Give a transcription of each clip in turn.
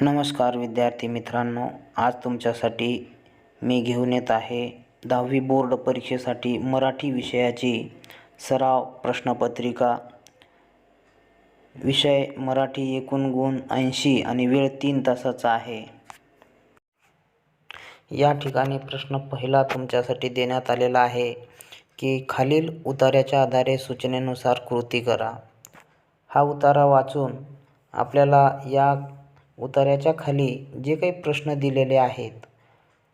नमस्कार विद्यार्थी मित्रांनो आज तुमच्यासाठी मी घेऊन येत आहे दहावी बोर्ड परीक्षेसाठी मराठी विषयाची सराव प्रश्नपत्रिका. विषय मराठी एकूण गुण ऐंशी आणि वेळ तीन तासाचा आहे. या ठिकाणी प्रश्न पहिला तुमच्यासाठी देण्यात आलेला आहे की खालील उतार्याच्या आधारे सूचनेनुसार कृती करा. हा उतारा वाचून आपल्याला या उतार्याच्या खाली जे काही प्रश्न दिलेले आहेत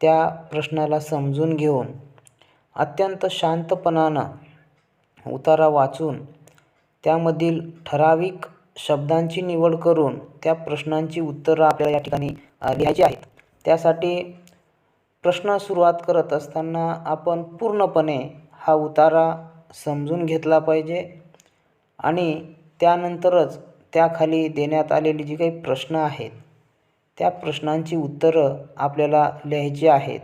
त्या प्रश्नाला समजून घेऊन अत्यंत शांतपणानं उतारा वाचून त्यामधील ठराविक शब्दांची निवड करून त्या प्रश्नांची उत्तरं आपल्याला या ठिकाणी लिहायची आहेत. त्यासाठी प्रश्न सुरुवात करत असताना आपण पूर्णपणे हा उतारा समजून घेतला पाहिजे आणि त्यानंतरच त्याखाली देण्यात आलेली जी काही प्रश्न आहेत त्या प्रश्नांची उत्तरं आपल्याला लिहायची आहेत.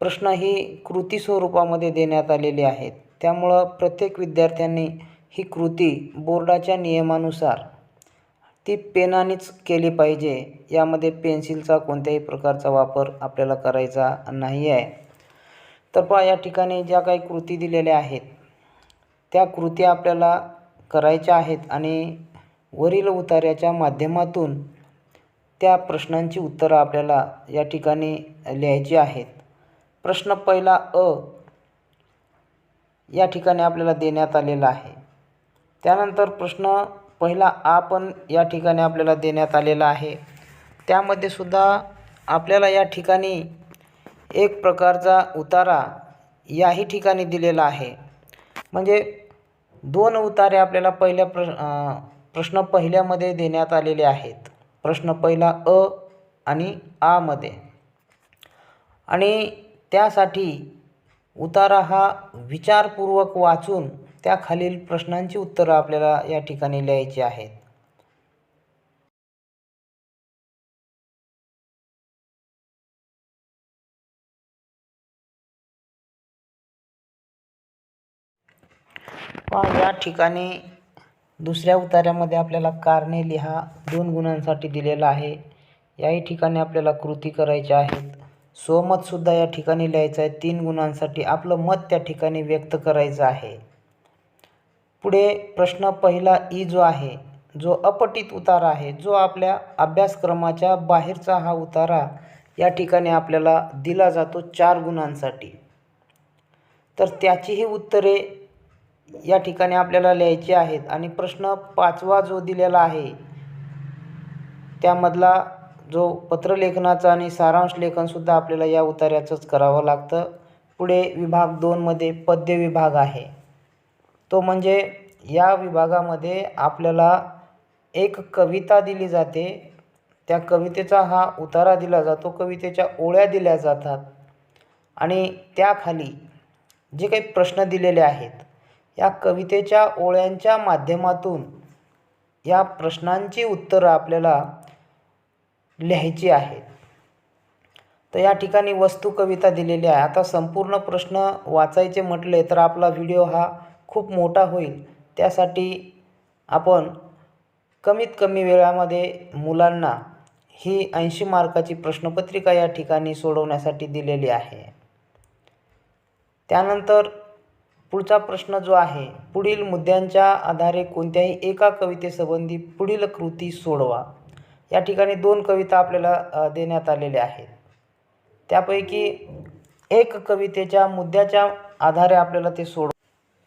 प्रश्न ही कृती स्वरूपामध्ये देण्यात आलेली आहेत. त्यामुळं प्रत्येक विद्यार्थ्यांनी ही कृती बोर्डाच्या नियमानुसार ती पेनानेच केली पाहिजे. यामध्ये पेन्सिलचा कोणत्याही प्रकारचा वापर आपल्याला करायचा नाही आहे. तर पहा या ठिकाणी ज्या काही कृती दिलेल्या आहेत त्या कृती आपल्याला करायच्या आहेत आणि वरील उतार्याच्या माध्यमातून त्या प्रश्नांची उत्तरं आपल्याला या ठिकाणी लिहायची आहेत. प्रश्न पहिला अ या ठिकाणी आपल्याला देण्यात आलेला आहे. त्यानंतर प्रश्न पहिला आ पण या ठिकाणी आपल्याला देण्यात आलेला आहे. त्यामध्ये सुद्धा आपल्याला या ठिकाणी एक प्रकारचा उतारा याही ठिकाणी दिलेला आहे. म्हणजे दोन उतारे आपल्याला पहिल्या प्र प्रश्न पहिल्यामध्ये देण्यात आलेले आहेत. प्रश्न पहिला अ आणि आमध्ये आणि त्यासाठी उतारा हा विचारपूर्वक वाचून त्या खालील प्रश्नांची उत्तरं आपल्याला या ठिकाणी लिहायची आहेत. या ठिकाणी दुसऱ्या उतार्यामध्ये आपल्याला कारणे लिहा. दोन गुणांसाठी दिलेला आहे. याही ठिकाणी आपल्याला कृती करायच्या आहेत स्वमतसुद्धा या ठिकाणी लिहायचं आहे. तीन गुणांसाठी आपलं मत त्या ठिकाणी व्यक्त करायचं आहे. पुढे प्रश्न पहिला ई जो आहे जो अपटित उतारा आहे जो आपल्या अभ्यासक्रमाच्या बाहेरचा हा उतारा या ठिकाणी आपल्याला दिला जातो चार गुणांसाठी. तर त्याचीही उत्तरे या ठिकाणी आपल्याला लिहायचे आहेत. आणि प्रश्न पाचवा जो दिलेला आहे त्यामधला जो पत्रलेखनाचा आणि सारांश लेखनसुद्धा आपल्याला या उतार्याचंच करावं लागतं. पुढे विभाग दोनमध्ये पद्य विभाग आहे. तो म्हणजे या विभागामध्ये आपल्याला एक कविता दिली जाते. त्या कवितेचा हा उतारा दिला जातो. कवितेच्या ओळ्या दिल्या जातात. आणि त्याखाली जे काही प्रश्न दिलेले आहेत या कवितेच्या ओळ्यांच्या माध्यमातून या प्रश्नांची उत्तरं आपल्याला लिहायची आहेत. तर या ठिकाणी वस्तू कविता दिलेली आहे आता संपूर्ण प्रश्न वाचायचे म्हटले तर आपला व्हिडिओ हा खूप मोठा होईल. त्यासाठी आपण कमीत कमी वेळामध्ये मुलांना ही ऐंशी मार्काची प्रश्नपत्रिका या ठिकाणी सोडवण्यासाठी दिलेली आहे. त्यानंतर पुढचा प्रश्न जो आहे पुढील मुद्द्यांच्या आधारे कोणत्याही एका कवितेसंबंधी पुढील कृती सोडवा. या ठिकाणी दोन कविता आपल्याला देण्यात आलेल्या आहेत. त्यापैकी एक कवितेच्या मुद्द्याच्या आधारे आपल्याला ते सोड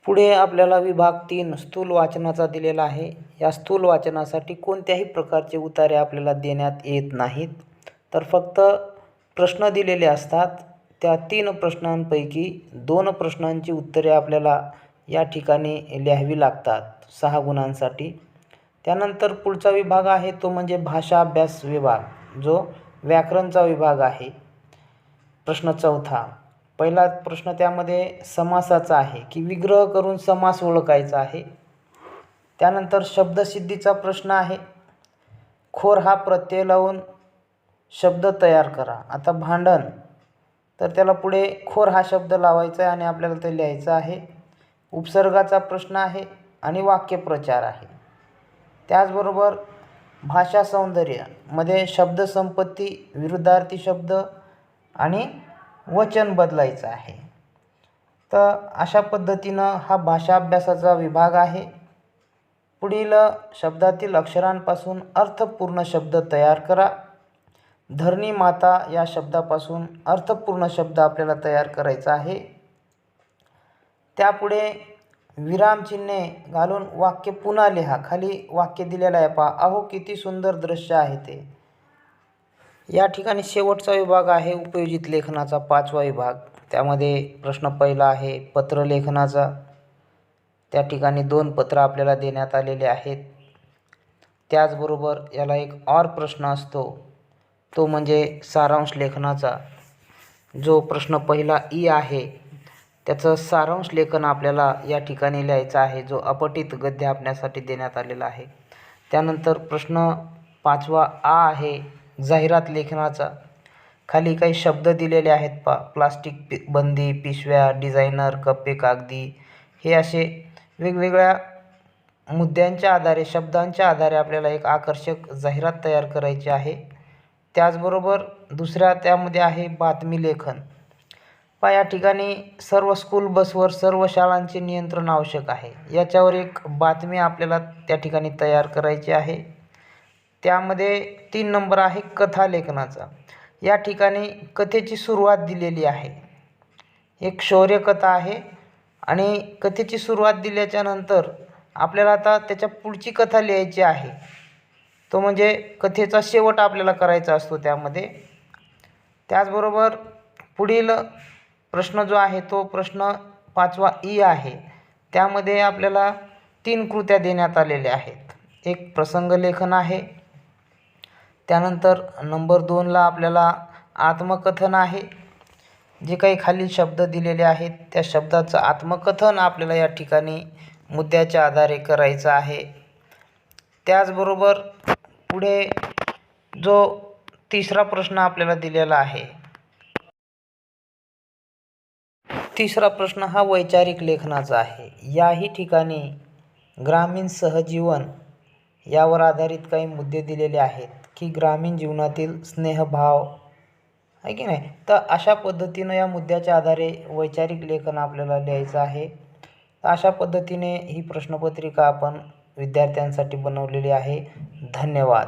पुढे आपल्याला विभाग तीन स्थूल वाचनाचा दिलेला आहे. या स्थूल वाचनासाठी कोणत्याही प्रकारचे उतारे आपल्याला देण्यात येत नाहीत. तर फक्त प्रश्न दिलेले असतात त्या तीन प्रश्नांपैकी दोन प्रश्नांची उत्तरे आपल्याला या ठिकाणी लिहावी लागतात सहा गुणांसाठी. त्यानंतर पुढचा विभाग आहे तो म्हणजे भाषा अभ्यास विभाग जो व्याकरणचा विभाग आहे. प्रश्न चौथा. पहिला प्रश्न त्यामध्ये समासाचा आहे की विग्रह करून समास ओळखायचा आहे. त्यानंतर शब्दसिद्धीचा प्रश्न आहे खोर हा प्रत्यय लावून शब्द तयार करा. आता भांडण. तर त्याला पुढे खोर हा शब्द लावायचा आहे आणि आपल्याला ते लिहायचं आहे. उपसर्गाचा प्रश्न आहे आणि वाक्यप्रचार आहे. त्याचबरोबर भाषा सौंदर्यमध्ये शब्दसंपत्ती विरुद्धार्थी शब्द आणि वचन बदलायचं आहे. तर अशा पद्धतीनं हा भाषा अभ्यासाचा विभाग आहे. पुढील शब्दातील अक्षरांपासून अर्थपूर्ण शब्द तयार करा. धरणी माता या शब्दापासून अर्थपूर्ण शब्द आपल्याला तयार करायचा आहे. त्यापुढे विरामचिन्हे घालून वाक्य पुन्हा लिहा. खाली वाक्य दिलेलं आहे पहा अहो किती सुंदर दृश्य आहे ते. या ठिकाणी शेवटचा विभाग आहे उपयोजित लेखनाचा पाचवा विभाग. त्यामध्ये प्रश्न पहिला आहे पत्रलेखनाचा त्या ठिकाणी दोन पत्र आपल्याला देण्यात आलेले आहेत. त्याचबरोबर याला एक और प्रश्न असतो. तो म्हणजे सारांश लेखनाचा. जो प्रश्न पहिला ई आहे त्याचं सारांश लेखन आपल्याला या ठिकाणी लिहायचं आहे जो अपठित गद्य आपण्यासाठी देण्यात आलेला आहे. त्यानंतर प्रश्न पाचवा आ आहे जाहिरात लेखनाचा. खाली काही शब्द दिलेले आहेत पा प्लास्टिक पि बंदी पिशव्या डिझायनर कप्पे कागदी. हे असे वेगवेगळ्या मुद्द्यांच्या आधारे शब्दांच्या आधारे आपल्याला एक आकर्षक जाहिरात तयार करायची आहे. त्याचबरोबर दुसऱ्या त्यामध्ये आहे बातमी लेखन. पा या ठिकाणी सर्व स्कूल बसवर सर्व शाळांचे नियंत्रण आवश्यक आहे. याच्यावर एक बातमी आपल्याला त्या ठिकाणी तयार करायची आहे. त्यामध्ये तीन नंबर आहे कथा लेखनाचा. या ठिकाणी कथेची सुरुवात दिलेली आहे. एक शौर्यकथा आहे आणि कथेची सुरुवात दिल्याच्या नंतर आपल्याला आता त्याच्या पुढची कथा लिहायची आहे. तो म्हणजे कथेचा शेवट आपल्याला करायचा असतो त्यामध्ये. त्याचबरोबर पुढील प्रश्न जो आहे तो प्रश्न पाचवा ई आहे. त्यामध्ये आपल्याला तीन कृत्या देण्यात आलेल्या आहेत. एक प्रसंगलेखन आहे. त्यानंतर नंबर दोनला आपल्याला आत्मकथन आहे. जे काही खाली शब्द दिलेले आहेत त्या शब्दाचं आत्मकथन आपल्याला या ठिकाणी मुद्द्याच्या आधारे करायचं आहे. त्याचबरोबर पुढे जो तिसरा प्रश्न आपल्याला दिलेला आहे. तिसरा प्रश्न हा वैचारिक लेखनाचा आहे. याही ठिकाणी ग्रामीण सहजीवन यावर आधारित काही मुद्दे दिलेले आहेत की ग्रामीण जीवनातील स्नेहभाव आहे की नाही? तर अशा पद्धतीनं या मुद्द्याच्या आधारे वैचारिक लेखन आपल्याला लिहायचं आहे. अशा पद्धतीने ही प्रश्नपत्रिका आपण विद्यार्थ्यांसाठी बनवलेली आहे. धन्यवाद.